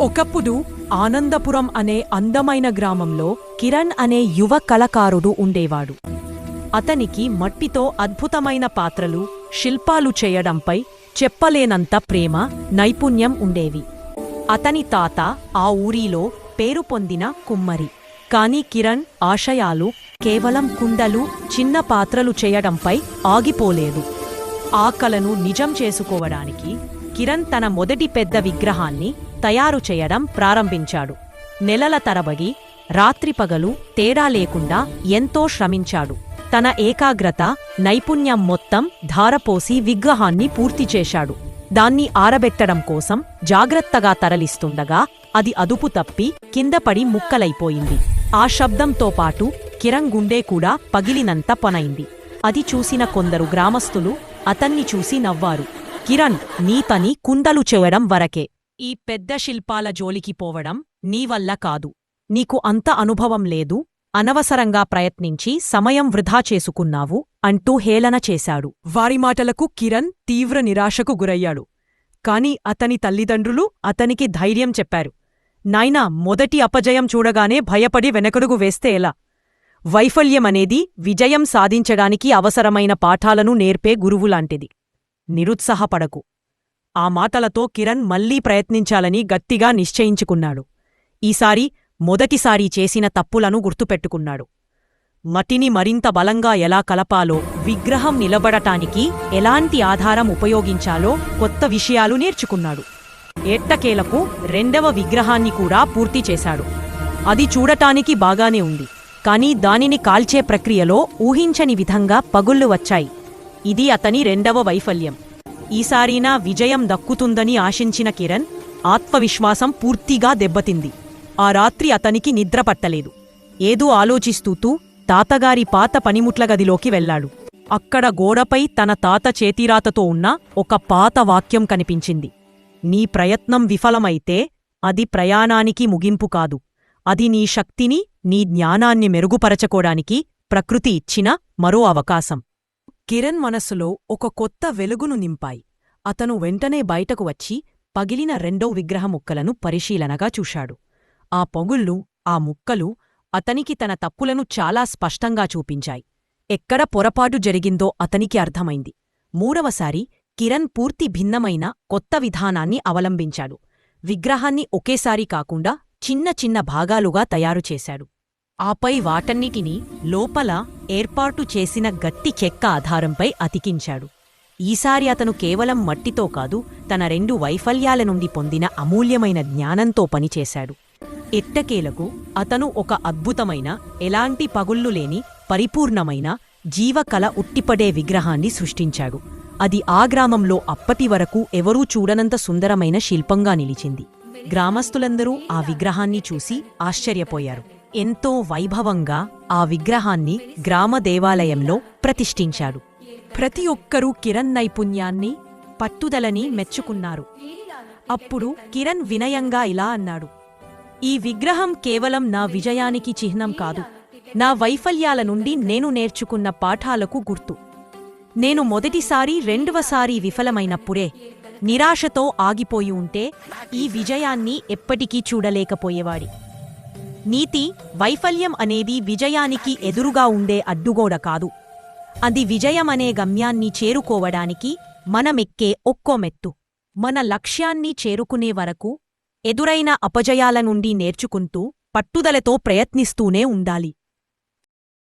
ఒకప్పుడు ఆనందపురం అనే అందమైన గ్రామంలో కిరణ్ అనే యువ కళకారుడు ఉండేవాడు. అతనికి మట్టితో అద్భుతమైన పాత్రలు శిల్పాలు చేయడంపై చెప్పలేనంత ప్రేమ నైపుణ్యం ఉండేవి. అతని తాత ఆ ఊరిలో పేరు పొందిన కుమ్మరి. కాని కిరణ్ ఆశయాలు కేవలం కుండలు చిన్న పాత్రలు చేయడంపై ఆగిపోలేదు. ఆ కలను నిజం చేసుకోవడానికి కిరణ్ తన మొదటి పెద్ద విగ్రహాన్ని తయారు చేయడం ప్రారంభించాడు. నెలల తరబడి రాత్రిపగలు తేడా లేకుండా ఎంతో శ్రమించాడు. తన ఏకాగ్రత నైపుణ్యం మొత్తం ధారపోసి విగ్రహాన్ని పూర్తి చేశాడు. దాన్ని ఆరబెట్టడం కోసం జాగ్రత్తగా తరలిస్తుండగా అది అదుపు తప్పి కిందపడి ముక్కలైపోయింది. ఆ శబ్దంతో పాటు కిరణ్ గుండె కూడా పగిలినంత పనైంది. అది చూసిన కొందరు గ్రామస్తులు అతన్ని చూసి నవ్వారు. కిరణ్ నీ పని కుండలు చెవడం వరకే. ఈ పెద్ద శిల్పాల జోలికి పోవడం నీవల్ల కాదు. నీకు అంత అనుభవం లేదు. అనవసరంగా ప్రయత్నించి సమయం వృధా చేసుకున్నావు అంటూ హేళన చేశాడు. వారి మాటలకు కిరణ్ తీవ్ర నిరాశకు గురయ్యాడు. కాని అతని తల్లిదండ్రులు అతనికి ధైర్యం చెప్పారు. నాయనా మొదటి అపజయం చూడగానే భయపడి వెనకడుగు వేస్తే ఎలా? వైఫల్యమనేది విజయం సాధించడానికి అవసరమైన పాఠాలను నేర్పే గురువులాంటిది. నిరుత్సాహపడకు. ఆ మాటలతో కిరణ్ మళ్ళీ ప్రయత్నించాలని గట్టిగా నిశ్చయించుకున్నాడు. ఈసారి మొదటిసారి చేసిన తప్పులను గుర్తుపెట్టుకున్నాడు. మటిని మరింత బలంగా ఎలా కలపాలో విగ్రహం నిలబడటానికి ఎలాంటి ఆధారం ఉపయోగించాలో కొత్త విషయాలు నేర్చుకున్నాడు. ఎట్టకేలకు రెండవ విగ్రహాన్ని కూడా పూర్తి చేశాడు. అది చూడటానికి బాగానే ఉంది కాని దానిని కాల్చే ప్రక్రియలో ఊహించని విధంగా పగుళ్ళు వచ్చాయి. ఇది అతని రెండవ వైఫల్యం. ఈసారినా విజయం దక్కుతుందని ఆశించిన కిరణ్ ఆత్మవిశ్వాసం పూర్తిగా దెబ్బతింది. ఆ రాత్రి అతనికి నిద్ర పట్టలేదు. ఏదో ఆలోచిస్తూతూ తాతగారి పాత పనిముట్ల గదిలోకి వెళ్ళాడు అక్కడ గోడపై తన తాత చేతిరాతతో ఉన్న ఒక పాత వాక్యం కనిపించింది. నీ ప్రయత్నం విఫలమైతే అది ప్రయాణానికి ముగింపు కాదు. అది నీ శక్తిని నీ జ్ఞానాన్ని మెరుగుపరచకోడానికి ప్రకృతి ఇచ్చిన మరో అవకాశం. కిరణ్ మనస్సులో ఒక కొత్త వెలుగును నింపాయి. అతను వెంటనే బయటకు వచ్చి పగిలిన రెండో విగ్రహ ముక్కలను పరిశీలనగా చూశాడు. ఆ పొగుళ్ళు ఆ ముక్కలు అతనికి తన తప్పులను చాలా స్పష్టంగా చూపించాయి. ఎక్కడ పొరపాటు జరిగిందో అతనికి అర్థమైంది. మూడవసారి కిరణ్ పూర్తి భిన్నమైన కొత్త విధానాన్ని అవలంబించాడు. విగ్రహాన్ని ఒకేసారి కాకుండా చిన్న చిన్న భాగాలుగా తయారుచేశాడు ఆపై వాటన్నిటినీ లోపల ఏర్పాటు చేసిన గట్టి చెక్క ఆధారంపై అతికించాడు. ఈసారి అతను కేవలం మట్టితో కాదు తన రెండు వైఫల్యాల నుండి పొందిన అమూల్యమైన జ్ఞానంతో పనిచేశాడు. ఎట్టకేలకు అతను ఒక అద్భుతమైన ఎలాంటి పగుళ్ళు లేని పరిపూర్ణమైన జీవకళ ఉట్టిపడే విగ్రహాన్ని సృష్టించాడు. అది ఆ గ్రామంలో అప్పటి వరకు ఎవరూ చూడనంత సుందరమైన శిల్పంగా నిలిచింది. గ్రామస్తులందరూ ఆ విగ్రహాన్ని చూసి ఆశ్చర్యపోయారు. ఎంతో వైభవంగా ఆ విగ్రహాన్ని గ్రామ దేవాలయంలో ప్రతిష్ఠించాడు ప్రతి ఒక్కరూ కిరణ్ నైపుణ్యాన్ని పట్టుదలని మెచ్చుకున్నారు. అప్పుడు కిరణ్ వినయంగా ఇలా అన్నాడు. ఈ విగ్రహం కేవలం నా విజయానికి చిహ్నం కాదు. నా వైఫల్యాల నుండి నేను నేర్చుకున్న పాఠాలకు గుర్తు. నేను మొదటిసారి రెండవసారి విఫలమైనప్పుడే నిరాశతో ఆగిపోయి ఉంటే ఈ విజయాన్ని ఎప్పటికీ చూడలేకపోయేవాడి. నీతి వైఫల్యం అనేది విజయానికి ఎదురుగా ఉండే అడ్డుగోడ కాదు. అది విజయమనే గమ్యాన్ని చేరుకోవడానికి మనమెక్కే ఒక్కో మెత్తు మన లక్ష్యాన్ని చేరుకునే వరకు ఎదురైన అపజయాల నుండి నేర్చుకుంటూ పట్టుదలతో ప్రయత్నిస్తూనే ఉండాలి.